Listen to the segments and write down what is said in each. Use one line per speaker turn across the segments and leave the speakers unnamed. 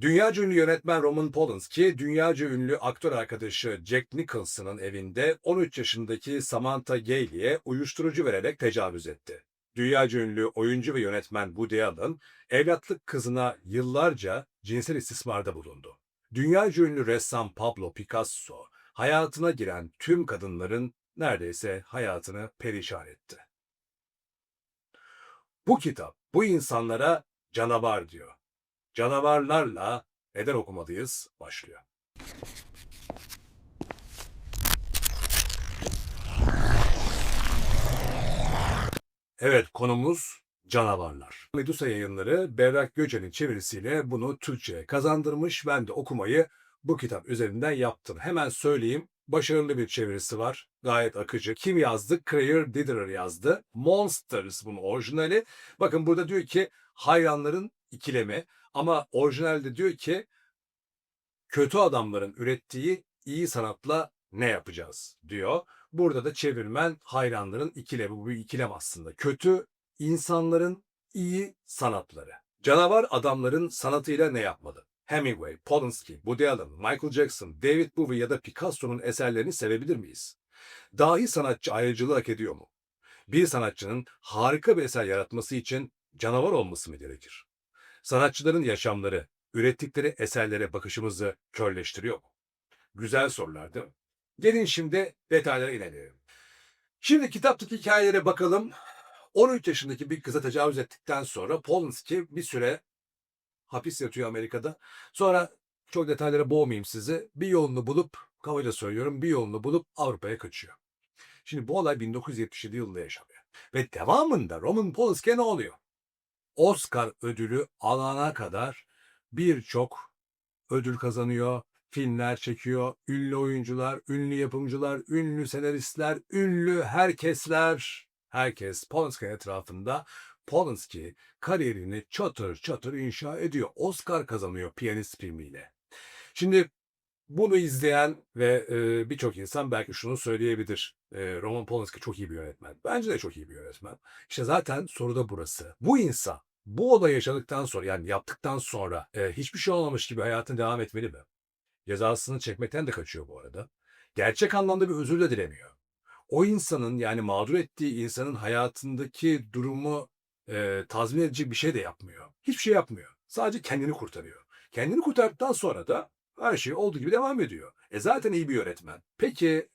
Dünyaca ünlü yönetmen Roman Polanski, dünyaca ünlü aktör arkadaşı Jack Nicholson'ın evinde 13 yaşındaki Samantha Gailey'e uyuşturucu vererek tecavüz etti. Dünyaca ünlü oyuncu ve yönetmen Woody Allen, evlatlık kızına yıllarca cinsel istismarda bulundu. Dünyaca ünlü ressam Pablo Picasso, hayatına giren tüm kadınların neredeyse hayatını perişan etti. Bu kitap bu insanlara canavar diyor. Canavarlarla neden okumalıyız başlıyor. Evet konumuz canavarlar. Medusa yayınları Berrak Göce'nin çevirisiyle bunu Türkçe'ye kazandırmış. Ben de okumayı bu kitap üzerinden yaptım. Hemen söyleyeyim. Başarılı bir çevirisi var. Gayet akıcı. Kim yazdı? Creer Diderer yazdı. Monsters bunun orijinali. Bakın burada diyor ki hayranların ikilemi ama orijinalde diyor ki kötü adamların ürettiği iyi sanatla ne yapacağız diyor. Burada da çevirmen hayranların ikilemi. Bu bir ikilem aslında. Kötü insanların iyi sanatları. Canavar adamların sanatıyla ne yapmalı? Hemingway, Polanski, Woody Allen, Michael Jackson, David Bowie ya da Picasso'nun eserlerini sevebilir miyiz? Dahi sanatçı ayrıcalığı hak ediyor mu? Bir sanatçının harika bir eser yaratması için canavar olması mı gerekir? Sanatçıların yaşamları, ürettikleri eserlere bakışımızı körleştiriyor mu? Güzel sorular değil mi? Gelin şimdi detaylara inelim. Şimdi kitaptaki hikayelere bakalım. 13 yaşındaki bir kıza tecavüz ettikten sonra Polanski bir süre hapis yatıyor Amerika'da. Sonra çok detaylara boğmayayım sizi. Bir yolunu bulup, kabaca söylüyorum, bir yolunu bulup Avrupa'ya kaçıyor. Şimdi bu olay 1977 yılında yaşanıyor. Ve devamında Roman Polanski'ye ne oluyor? Oscar ödülü alana kadar birçok ödül kazanıyor, filmler çekiyor, ünlü oyuncular, ünlü yapımcılar, ünlü senaristler, ünlü herkesler, herkes Polanski'nin etrafında Polanski kariyerini çatır çatır inşa ediyor. Oscar kazanıyor piyanist filmiyle. Şimdi bunu izleyen ve e, birçok insan belki şunu söyleyebilir. E, Roman Polanski çok iyi bir yönetmen. Bence de çok iyi bir yönetmen. İşte zaten soru da burası. Bu insan bu olayı yaşadıktan sonra yani yaptıktan sonra e, hiçbir şey olmamış gibi hayatına devam etmeli mi? Cezasını çekmekten de kaçıyor bu arada. Gerçek anlamda bir özür de dilemiyor. O insanın yani mağdur ettiği insanın hayatındaki durumu e, tazmin edici bir şey de yapmıyor. Hiçbir şey yapmıyor. Sadece kendini kurtarıyor. Kendini kurtardıktan sonra da her şey olduğu gibi devam ediyor. E zaten iyi bir yönetmen. Peki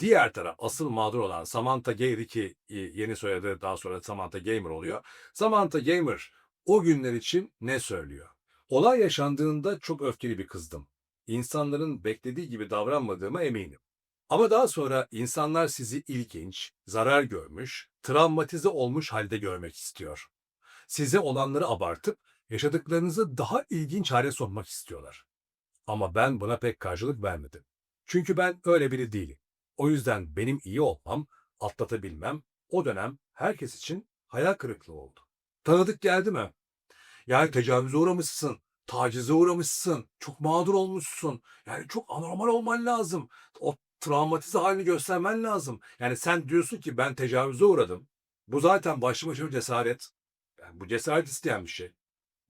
diğer taraf asıl mağdur olan Samantha Gamer ki e, yeni soyadı daha sonra Samantha Gamer oluyor. Samantha Gamer o günler için ne söylüyor? Olay yaşandığında çok öfkeli bir kızdım. İnsanların beklediği gibi davranmadığıma eminim. Ama daha sonra insanlar sizi ilginç, zarar görmüş, travmatize olmuş halde görmek istiyor. Size olanları abartıp yaşadıklarınızı daha ilginç hale sokmak istiyorlar. Ama ben buna pek karşılık vermedim. Çünkü ben öyle biri değilim. O yüzden benim iyi olmam, atlatabilmem o dönem herkes için hayal kırıklığı oldu. Tanıdık geldi mi? Yani tecavüze uğramışsın, tacize uğramışsın, çok mağdur olmuşsun. Yani çok anormal olman lazım. O travmatize halini göstermen lazım. Yani sen diyorsun ki ben tecavüze uğradım. Bu zaten başlı başına cesaret. Yani bu cesaret isteyen bir şey.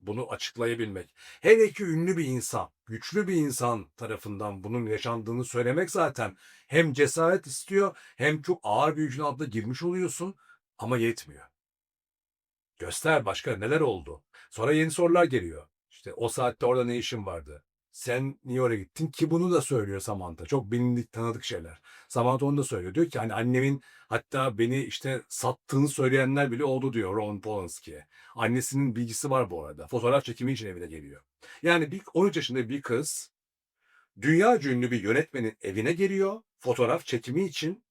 Bunu açıklayabilmek. Hele ki ünlü bir insan, güçlü bir insan tarafından bunun yaşandığını söylemek zaten hem cesaret istiyor hem çok ağır bir yükün altına girmiş oluyorsun ama yetmiyor. Göster başka neler oldu. Sonra yeni sorular geliyor. İşte o saatte orada ne işin vardı? Sen niye oraya gittin ki bunu da söylüyor Samantha. Çok bilindik tanıdık şeyler. Samantha onu da söylüyor. Diyor ki hani annemin hatta beni işte sattığını söyleyenler bile oldu diyor Roman Polanski'ye. Annesinin bilgisi var bu arada. Fotoğraf çekimi için evine geliyor. Yani bir 13 yaşında bir kız dünya ünlü bir yönetmenin evine geliyor fotoğraf çekimi için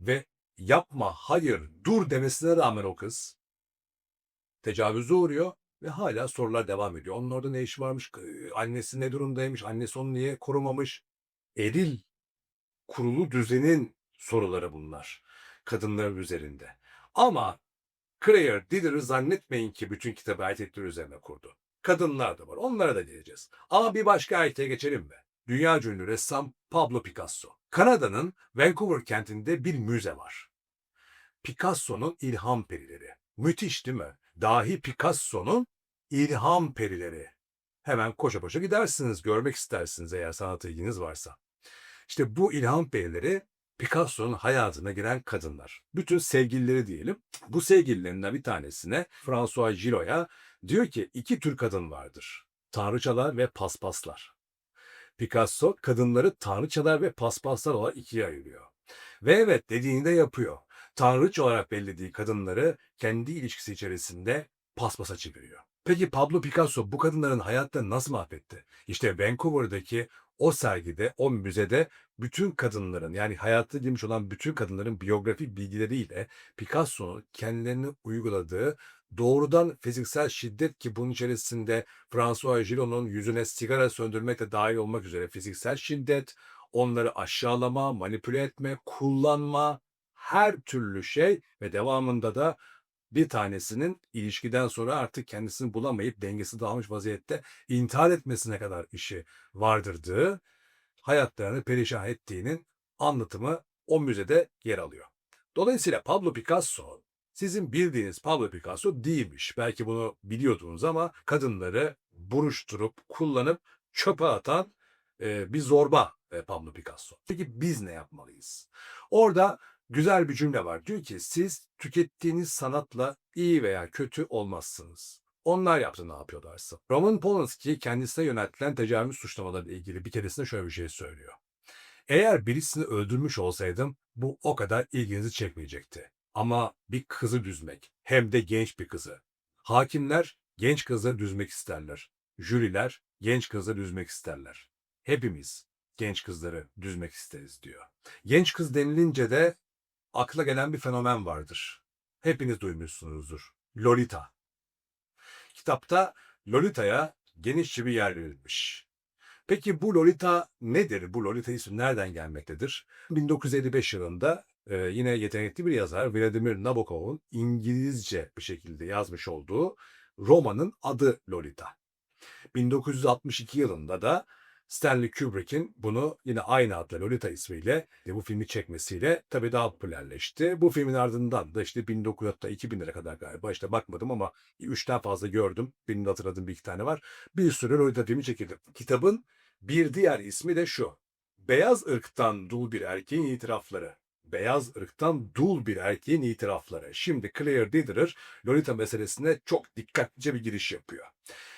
ve yapma hayır dur demesine rağmen o kız tecavüze uğruyor ve hala sorular devam ediyor. Onun orada ne işi varmış? Annesi ne durumdaymış? Annesi onu niye korumamış? Eril kurulu düzenin soruları bunlar. Kadınların üzerinde. Ama Creer Dider'ı zannetmeyin ki bütün kitabı erkekler üzerine kurdu. Kadınlar da var. Onlara da geleceğiz. Ama bir başka erkeğe geçelim mi? Dünya ünlü ressam Pablo Picasso. Kanada'nın Vancouver kentinde bir müze var. Picasso'nun ilham perileri. Müthiş değil mi? Dahi Picasso'nun ilham perileri. Hemen koşa koşa gidersiniz, görmek istersiniz eğer sanata ilginiz varsa. İşte bu ilham perileri Picasso'nun hayatına giren kadınlar. Bütün sevgilileri diyelim. Bu sevgililerinden bir tanesine François Gillot'a diyor ki iki tür kadın vardır. Tanrıçalar ve paspaslar. Picasso kadınları tanrıçalar ve paspaslar olarak ikiye ayırıyor. Ve evet dediğini de yapıyor. Tanrıç olarak bellediği kadınları kendi ilişkisi içerisinde paspasa çeviriyor. Peki Pablo Picasso bu kadınların hayatlarını nasıl mahvetti? İşte Vancouver'daki o sergide, o müzede bütün kadınların yani hayatta girmiş olan bütün kadınların biyografik bilgileriyle Picasso'nun kendilerini uyguladığı doğrudan fiziksel şiddet ki bunun içerisinde François Gillot'un yüzüne sigara söndürmek de dahil olmak üzere fiziksel şiddet, onları aşağılama, manipüle etme, kullanma, her türlü şey ve devamında da bir tanesinin ilişkiden sonra artık kendisini bulamayıp dengesi dağılmış vaziyette intihar etmesine kadar işi vardırdığı, hayatlarını perişan ettiğinin anlatımı o müzede yer alıyor. Dolayısıyla Pablo Picasso sizin bildiğiniz Pablo Picasso değilmiş. Belki bunu biliyordunuz ama kadınları buruşturup kullanıp çöpe atan e, bir zorba e, Pablo Picasso. Peki biz ne yapmalıyız? Orada güzel bir cümle var. Diyor ki siz tükettiğiniz sanatla iyi veya kötü olmazsınız. Onlar yaptı ne yapıyorlarsa. Roman Polanski kendisine yöneltilen tecavüz suçlamalarıyla ilgili bir keresinde şöyle bir şey söylüyor. Eğer birisini öldürmüş olsaydım bu o kadar ilginizi çekmeyecekti. Ama bir kızı düzmek, hem de genç bir kızı. Hakimler genç kızları düzmek isterler. Jüriler genç kızları düzmek isterler. Hepimiz genç kızları düzmek isteriz diyor. Genç kız denilince de akla gelen bir fenomen vardır. Hepiniz duymuşsunuzdur. Lolita. Kitapta Lolita'ya genişçe bir yer verilmiş. Peki bu Lolita nedir? Bu Lolita ismi nereden gelmektedir? 1955 yılında e, yine yetenekli bir yazar Vladimir Nabokov'un İngilizce bir şekilde yazmış olduğu romanın adı Lolita. 1962 yılında da Stanley Kubrick'in bunu yine aynı adla Lolita ismiyle e, bu filmi çekmesiyle tabii daha popülerleşti. Bu filmin ardından da işte 1900'da 2000'lere kadar galiba işte bakmadım ama 3'ten fazla gördüm. Benim de hatırladığım bir iki tane var. Bir sürü Lolita filmi çekildi. Kitabın bir diğer ismi de şu. Beyaz ırktan dul bir erkeğin itirafları. Beyaz ırktan dul bir erkeğin itirafları. Şimdi Claire Diderer Lolita meselesine çok dikkatlice bir giriş yapıyor.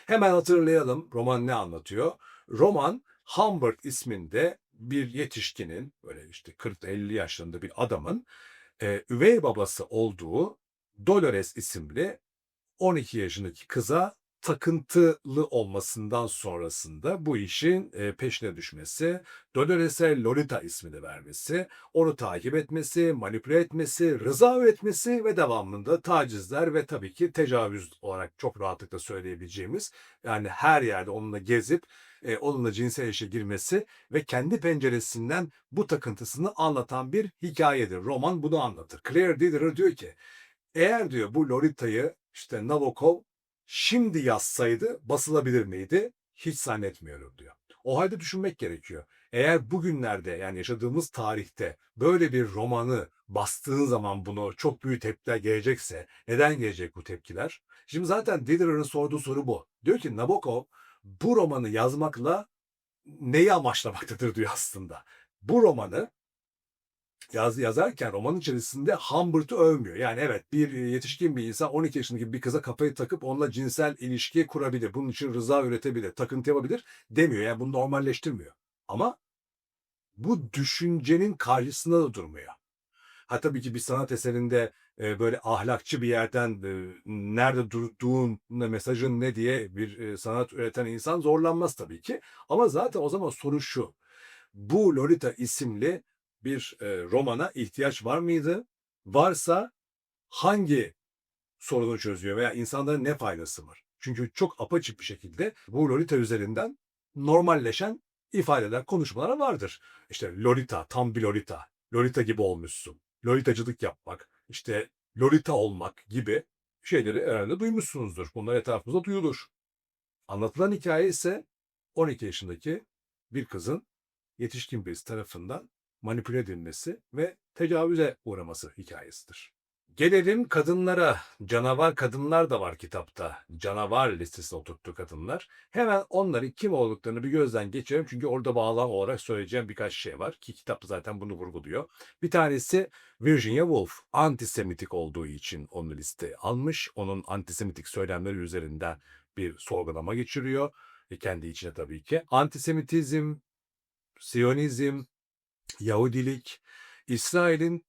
Hemen hatırlayalım roman ne anlatıyor? Roman Humbert isminde bir yetişkinin böyle işte 40-50 yaşlarında bir adamın e, üvey babası olduğu Dolores isimli 12 yaşındaki kıza takıntılı olmasından sonrasında bu işin peşine düşmesi, Dolores'e Lolita ismini vermesi, onu takip etmesi, manipüle etmesi, rıza üretmesi ve devamında tacizler ve tabii ki tecavüz olarak çok rahatlıkla söyleyebileceğimiz yani her yerde onunla gezip onunla cinsel ilişkiye girmesi ve kendi penceresinden bu takıntısını anlatan bir hikayedir. Roman bunu anlatır. Claire Diderer diyor ki eğer diyor bu Lolita'yı işte Nabokov şimdi yazsaydı basılabilir miydi? Hiç zannetmiyorum diyor. O halde düşünmek gerekiyor. Eğer bugünlerde yani yaşadığımız tarihte böyle bir romanı bastığın zaman bunu çok büyük tepkiler gelecekse neden gelecek bu tepkiler? Şimdi zaten Diderer'ın sorduğu soru bu. Diyor ki Nabokov bu romanı yazmakla neyi amaçlamaktadır diyor aslında. Bu romanı yaz, yazarken romanın içerisinde Humbert'ı övmüyor. Yani evet bir yetişkin bir insan 12 yaşındaki bir kıza kafayı takıp onunla cinsel ilişki kurabilir. Bunun için rıza üretebilir, takıntı yapabilir demiyor. Yani bunu normalleştirmiyor. Ama bu düşüncenin karşısında da durmuyor. Ha tabii ki bir sanat eserinde e, böyle ahlakçı bir yerden e, nerede durduğun, mesajın ne diye bir e, sanat üreten insan zorlanmaz tabii ki. Ama zaten o zaman soru şu. Bu Lolita isimli bir e, romana ihtiyaç var mıydı? Varsa hangi sorunu çözüyor veya insanların ne faydası var? Çünkü çok apaçık bir şekilde bu Lolita üzerinden normalleşen ifadeler, konuşmalar vardır. İşte Lolita, tam bir Lolita, Lolita gibi olmuşsun, Lolitacılık yapmak, işte Lolita olmak gibi şeyleri herhalde duymuşsunuzdur. Bunlar etrafımızda duyulur. Anlatılan hikaye ise 12 yaşındaki bir kızın yetişkin birisi tarafından manipüle edilmesi ve tecavüze uğraması hikayesidir. Gelelim kadınlara. Canavar kadınlar da var kitapta. Canavar listesine oturttu kadınlar. Hemen onların kim olduklarını bir gözden geçirelim. Çünkü orada bağlam olarak söyleyeceğim birkaç şey var. Ki kitapta zaten bunu vurguluyor. Bir tanesi Virginia Woolf. Antisemitik olduğu için onu listeye almış. Onun antisemitik söylemleri üzerinden bir sorgulama geçiriyor. E kendi içine tabii ki. Antisemitizm, Siyonizm, Yahudilik, İsrail'in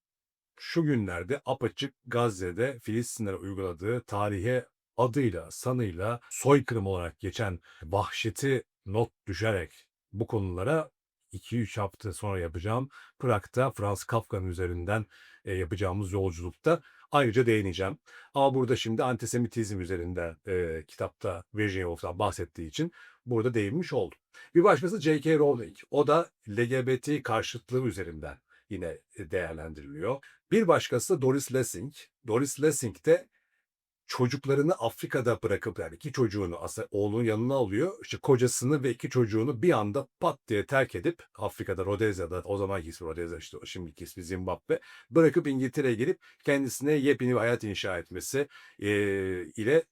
şu günlerde apaçık Gazze'de Filistinlere uyguladığı tarihe adıyla, sanıyla soykırım olarak geçen vahşeti not düşerek bu konulara 2-3 hafta sonra yapacağım. Prag'da Franz Kafka'nın üzerinden e, yapacağımız yolculukta ayrıca değineceğim. Ama burada şimdi antisemitizm üzerinden e, kitapta Virginia Woolf'tan bahsettiği için burada değinmiş oldum. Bir başkası J.K. Rowling. O da LGBT karşıtlığı üzerinden yine değerlendiriliyor. Bir başkası Doris Lessing. Doris Lessing de çocuklarını Afrika'da bırakıp yani iki çocuğunu aslında oğlunun yanına alıyor. İşte kocasını ve iki çocuğunu bir anda pat diye terk edip Afrika'da Rodezya'da o zamanki ismi Rodezya işte şimdiki ismi Zimbabwe bırakıp İngiltere'ye gelip kendisine yepyeni bir hayat inşa etmesi e, ile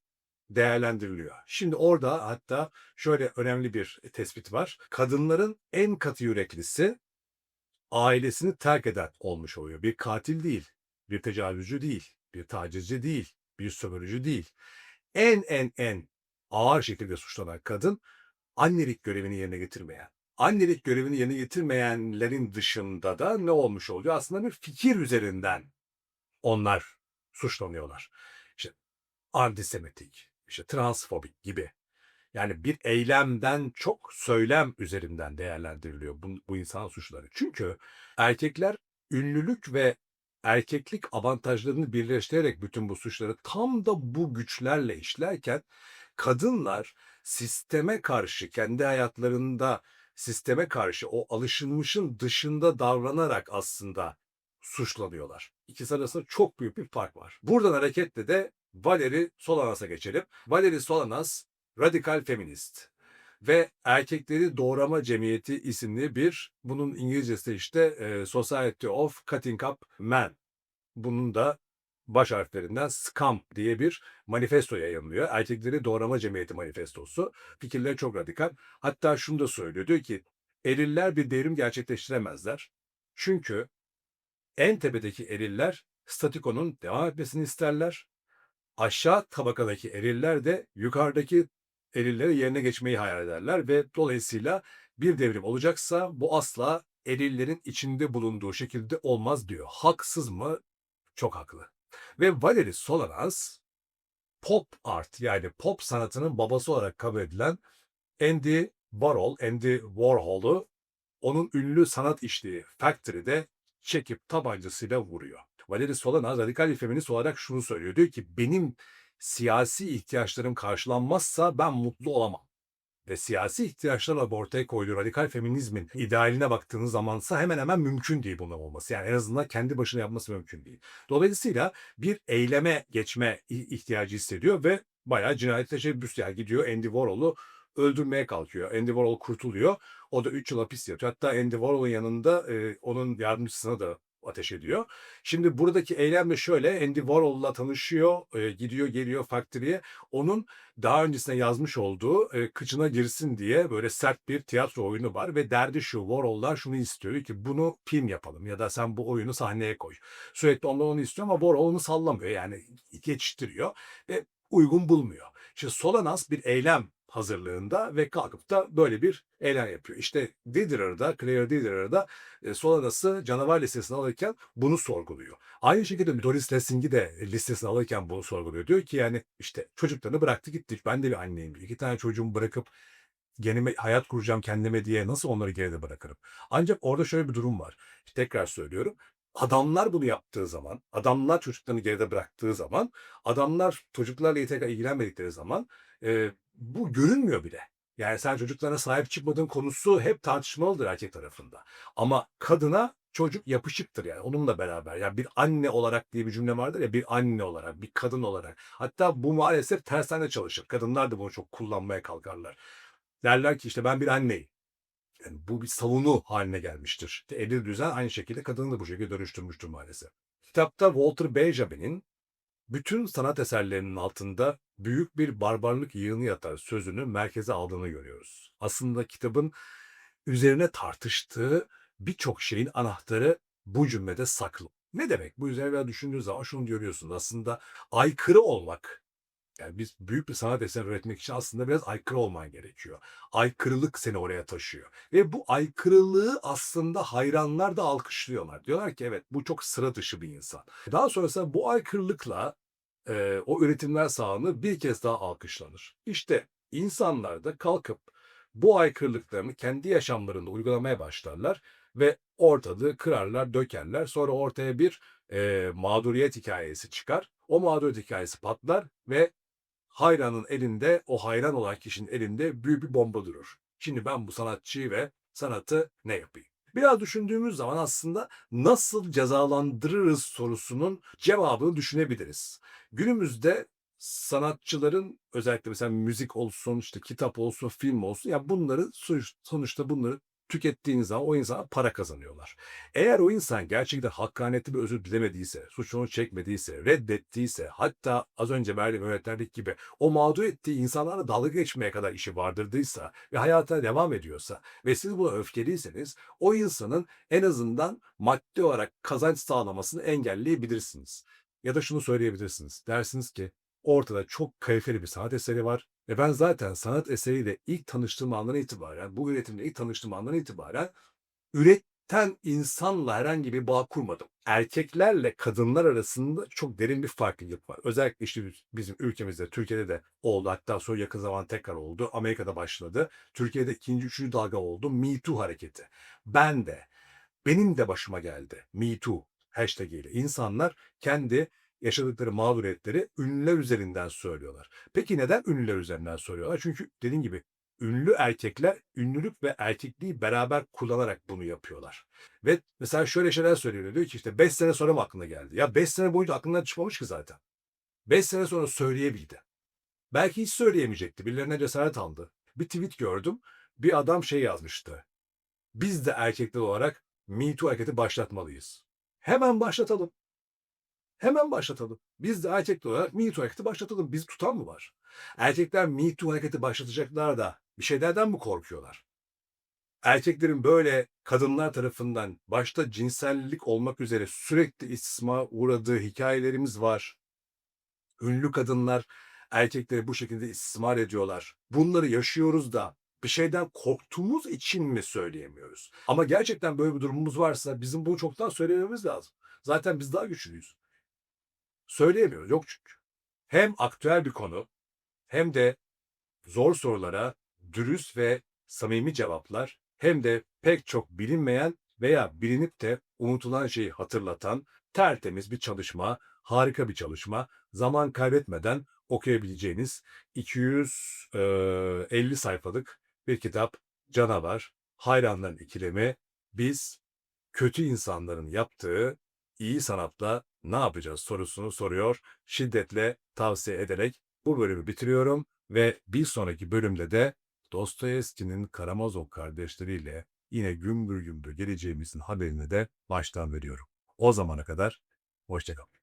değerlendiriliyor. Şimdi orada hatta şöyle önemli bir tespit var. Kadınların en katı yüreklisi ailesini terk eden olmuş oluyor. Bir katil değil, bir tecavüzcü değil, bir tacizci değil, bir sömürücü değil. En en en ağır şekilde suçlanan kadın annelik görevini yerine getirmeyen. Annelik görevini yerine getirmeyenlerin dışında da ne olmuş oluyor? Aslında bir fikir üzerinden onlar suçlanıyorlar. İşte antisemitik, işte transfobik gibi. Yani bir eylemden çok söylem üzerinden değerlendiriliyor bu, bu insan suçları. Çünkü erkekler ünlülük ve erkeklik avantajlarını birleştirerek bütün bu suçları tam da bu güçlerle işlerken kadınlar sisteme karşı kendi hayatlarında sisteme karşı o alışılmışın dışında davranarak aslında suçlanıyorlar. İkisi arasında çok büyük bir fark var. Buradan hareketle de Valeri Solanas'a geçelim. Valeri Solanas radikal feminist ve Erkekleri Doğrama Cemiyeti isimli bir bunun İngilizcesi işte e, Society of Cutting Up Men. Bunun da baş harflerinden SCAM diye bir manifesto yayınlıyor. Erkekleri Doğrama Cemiyeti manifestosu. Fikirleri çok radikal. Hatta şunu da söylüyor. Diyor ki eriller bir devrim gerçekleştiremezler. Çünkü en tepedeki eriller statikonun devam etmesini isterler. Aşağı tabakadaki eriller de yukarıdaki erillerin yerine geçmeyi hayal ederler ve dolayısıyla bir devrim olacaksa bu asla erillerin içinde bulunduğu şekilde olmaz diyor. Haksız mı? Çok haklı. Ve Valery Solanas pop art yani pop sanatının babası olarak kabul edilen Andy Warhol, Andy Warhol'u onun ünlü sanat işliği Factory'de çekip tabancasıyla vuruyor. Valery Solanas radikal bir feminist olarak şunu söylüyor. Diyor ki benim siyasi ihtiyaçlarım karşılanmazsa ben mutlu olamam. Ve siyasi ihtiyaçlarla ortaya koyduğu radikal feminizmin idealine baktığınız zamansa hemen hemen mümkün değil bunun olması. Yani en azından kendi başına yapması mümkün değil. Dolayısıyla bir eyleme geçme ihtiyacı hissediyor ve bayağı cinayet teşebbüs yani gidiyor Andy Warhol'u öldürmeye kalkıyor. Andy Warhol kurtuluyor. O da 3 yıl hapis yatıyor. Hatta Andy Warhol'un yanında e, onun yardımcısına da ateş ediyor. Şimdi buradaki eylem de şöyle. Andy Warhol'la tanışıyor, e, gidiyor geliyor Factory'e. Onun daha öncesinde yazmış olduğu e, kıçına girsin diye böyle sert bir tiyatro oyunu var ve derdi şu Warhol'lar şunu istiyor ki bunu film yapalım ya da sen bu oyunu sahneye koy. Sürekli ondan onu istiyor ama Warhol onu sallamıyor yani geçiştiriyor ve uygun bulmuyor. İşte Solanas bir eylem hazırlığında ve kalkıp da böyle bir eylem yapıyor. İşte Diderer'da, Claire Diderer'da e, Solanas'ı canavar listesine alırken bunu sorguluyor. Aynı şekilde Doris Lessing'i de listesine alırken bunu sorguluyor. Diyor ki yani işte çocuklarını bıraktı gitti. Ben de bir anneyim. İki tane çocuğumu bırakıp genime hayat kuracağım kendime diye nasıl onları geride bırakırım? Ancak orada şöyle bir durum var. Tekrar söylüyorum. Adamlar bunu yaptığı zaman, adamlar çocuklarını geride bıraktığı zaman, adamlar çocuklarla yeterince ilgilenmedikleri zaman e, bu görünmüyor bile. Yani sen çocuklarına sahip çıkmadığın konusu hep tartışmalıdır erkek tarafında. Ama kadına çocuk yapışıktır yani onunla beraber. Yani bir anne olarak diye bir cümle vardır ya bir anne olarak, bir kadın olarak. Hatta bu maalesef tersten de çalışır. Kadınlar da bunu çok kullanmaya kalkarlar. Derler ki işte ben bir anneyim. Yani bu bir savunu haline gelmiştir. Edil düzen aynı şekilde kadını da bu şekilde dönüştürmüştür maalesef. Kitapta Walter Benjamin'in bütün sanat eserlerinin altında büyük bir barbarlık yığını yatar sözünü merkeze aldığını görüyoruz. Aslında kitabın üzerine tartıştığı birçok şeyin anahtarı bu cümlede saklı. Ne demek? Bu üzerine düşündüğünüz zaman şunu görüyorsunuz. Aslında aykırı olmak. Yani biz büyük bir sanat eseri üretmek için aslında biraz aykırı olman gerekiyor. Aykırılık seni oraya taşıyor. Ve bu aykırılığı aslında hayranlar da alkışlıyorlar. Diyorlar ki evet bu çok sıra dışı bir insan. Daha sonrasında bu aykırılıkla e, o üretimler sahanı bir kez daha alkışlanır. İşte insanlar da kalkıp bu aykırılıklarını kendi yaşamlarında uygulamaya başlarlar ve ortalığı kırarlar, dökerler. Sonra ortaya bir e, mağduriyet hikayesi çıkar. O mağduriyet hikayesi patlar ve hayranın elinde, o hayran olan kişinin elinde büyük bir bomba durur. Şimdi ben bu sanatçıyı ve sanatı ne yapayım? Biraz düşündüğümüz zaman aslında nasıl cezalandırırız sorusunun cevabını düşünebiliriz. Günümüzde sanatçıların özellikle mesela müzik olsun, işte kitap olsun, film olsun ya bunları sonuç- sonuçta bunları tükettiğiniz zaman o insana para kazanıyorlar. Eğer o insan gerçekten hakkaniyetli bir özür dilemediyse, suçunu çekmediyse, reddettiyse, hatta az önce verdiğim örneklerindeki gibi o mağdur ettiği insanlarla dalga geçmeye kadar işi vardırdıysa ve hayatına devam ediyorsa ve siz buna öfkeliyseniz o insanın en azından maddi olarak kazanç sağlamasını engelleyebilirsiniz. Ya da şunu söyleyebilirsiniz. Dersiniz ki ortada çok kaliteli bir sanat eseri var ve ben zaten sanat eseriyle ilk tanıştığım andan itibaren, bu üretimle ilk tanıştığım andan itibaren üreten insanla herhangi bir bağ kurmadım. Erkeklerle kadınlar arasında çok derin bir farklılık var. Özellikle işte biz- bizim ülkemizde, Türkiye'de de oldu. Hatta sonra yakın zaman tekrar oldu. Amerika'da başladı. Türkiye'de ikinci, üçüncü dalga oldu. Me Too hareketi. Ben de, benim de başıma geldi. Me Too hashtag ile. İnsanlar kendi yaşadıkları mağduriyetleri ünlüler üzerinden söylüyorlar. Peki neden ünlüler üzerinden söylüyorlar? Çünkü dediğim gibi ünlü erkekler ünlülük ve erkekliği beraber kullanarak bunu yapıyorlar. Ve mesela şöyle şeyler söylüyor. Diyor ki işte 5 sene sonra mı aklına geldi? Ya 5 sene boyunca aklından çıkmamış ki zaten. 5 sene sonra söyleyebildi. Belki hiç söyleyemeyecekti. Birilerine cesaret aldı. Bir tweet gördüm. Bir adam şey yazmıştı. Biz de erkekler olarak Me Too hareketi başlatmalıyız. Hemen başlatalım. Hemen başlatalım. Biz de erkekler olarak Me Too hareketi başlatalım. Biz tutan mı var? Erkekler Me Too hareketi başlatacaklar da bir şeylerden mi korkuyorlar? Erkeklerin böyle kadınlar tarafından başta cinsellik olmak üzere sürekli istismar uğradığı hikayelerimiz var. Ünlü kadınlar erkekleri bu şekilde istismar ediyorlar. Bunları yaşıyoruz da bir şeyden korktuğumuz için mi söyleyemiyoruz? Ama gerçekten böyle bir durumumuz varsa bizim bunu çoktan söylememiz lazım. Zaten biz daha güçlüyüz. Söyleyemiyoruz. Yok çünkü. Hem aktüel bir konu hem de zor sorulara dürüst ve samimi cevaplar hem de pek çok bilinmeyen veya bilinip de unutulan şeyi hatırlatan tertemiz bir çalışma, harika bir çalışma. Zaman kaybetmeden okuyabileceğiniz 250 sayfalık bir kitap Canavar, Hayranların İkilemi, biz kötü insanların yaptığı iyi sanatla ne yapacağız sorusunu soruyor. Şiddetle tavsiye ederek bu bölümü bitiriyorum ve bir sonraki bölümde de Dostoyevski'nin Karamazov kardeşleriyle yine gümbür gümbür geleceğimizin haberini de baştan veriyorum. O zamana kadar hoşçakalın.